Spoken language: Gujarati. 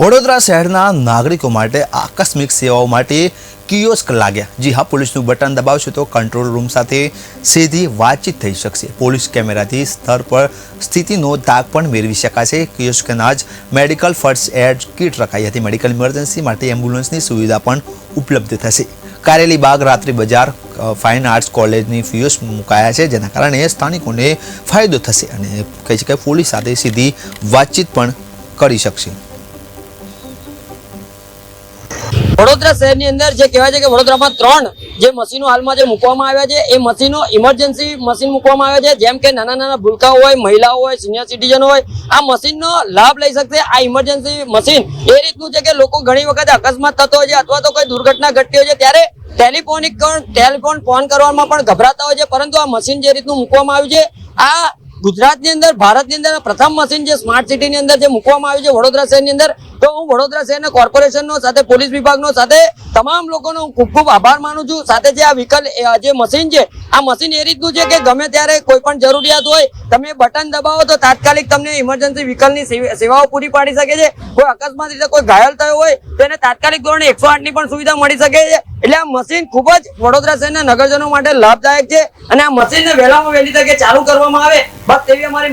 વડોદરા શહેરના નાગરિકો માટે આકસ્મિક સેવાઓ માટે કિયોસ્ક લાગ્યા. જી હા, પોલીસનું બટન દબાવશો તો કંટ્રોલ રૂમ સાથે સીધી વાતચીત થઈ શકશે. પોલીસ કેમેરાથી સ્તર પર સ્થિતિનો તાગ પણ મેળવી શકાશે. કિયોસ્કના જ મેડિકલ ફર્સ્ટ એડ કિટ રખાઈ હતી. મેડિકલ ઇમરજન્સી માટે એમ્બ્યુલન્સની સુવિધા પણ ઉપલબ્ધ થશે. કારેલી બાગ રાત્રિ બજાર ફાઇન આર્ટ્સ કોલેજની ફીઓસ મુકાયા છે, જેના કારણે સ્થાનિકોને ફાયદો થશે અને કહી શકાય પોલીસ સાથે સીધી વાતચીત પણ કરી શકશે. વડોદરા શહેરની અંદર જે કહેવાય છે કે વડોદરામાં ત્રણ જે મશીનો હાલમાં જે મૂકવામાં આવ્યા છે, એ મશીનો ઇમરજન્સી મશીન મૂકવામાં આવ્યા છે, જેમ કે નાના નાના ભૂલકાઓ હોય, મહિલાઓ હોય સિનિયર સિટીઝન હોય, આ મશીનનો લાભ લઈ શકશે. આ ઇમરજન્સી મશીન એ રીતનું છે કે લોકો ઘણી વખત અકસ્માત થતો હોય છે અથવા તો કોઈ દુર્ઘટના ઘટતી હોય છે, ત્યારે ટેલિફોનિક ટેલિફોન ફોન કરવામાં પણ ગભરાતા હોય છે, પરંતુ આ મશીન જે રીતનું મૂકવામાં આવ્યું છે, આ ગુજરાતની અંદર, ભારતની અંદર પ્રથમ મશીન જે સ્માર્ટ સિટીની અંદર જે મૂકવામાં આવ્યું છે વડોદરા શહેરની અંદર, તો હું વડોદરા શહેરના કોર્પોરેશનનો સાથે પોલીસ વિભાગનો સાથે તમામ લોકોનો હું ખૂબ ખૂબ આભાર માનું છું. સાથે જે આ વિકલ જે મશીન છે, આ મશીન એ રીતનું છે કે ગમે ત્યારે કોઈ પણ જરૂરિયાત હોય, તમે બટન દબાવો તો તાત્કાલિક તમને ઇમરજન્સી વ્હીકલની સેવા- સેવાઓ પૂરી પાડી શકે છે. કોઈ અકસ્માત રીતે કોઈ ઘાયલ થયો હોય, તો એને તાત્કાલિક ધોરણે એકસો આઠની પણ સુવિધા મળી શકે છે. એટલે આ મશીન ખૂબ જ વડોદરા શહેરના નગરજનો માટે લાભદાયક છે અને આ મશીનને વહેલામાં વહેલી તકે ચાલુ કરવામાં આવે. બસ તેવી અમારી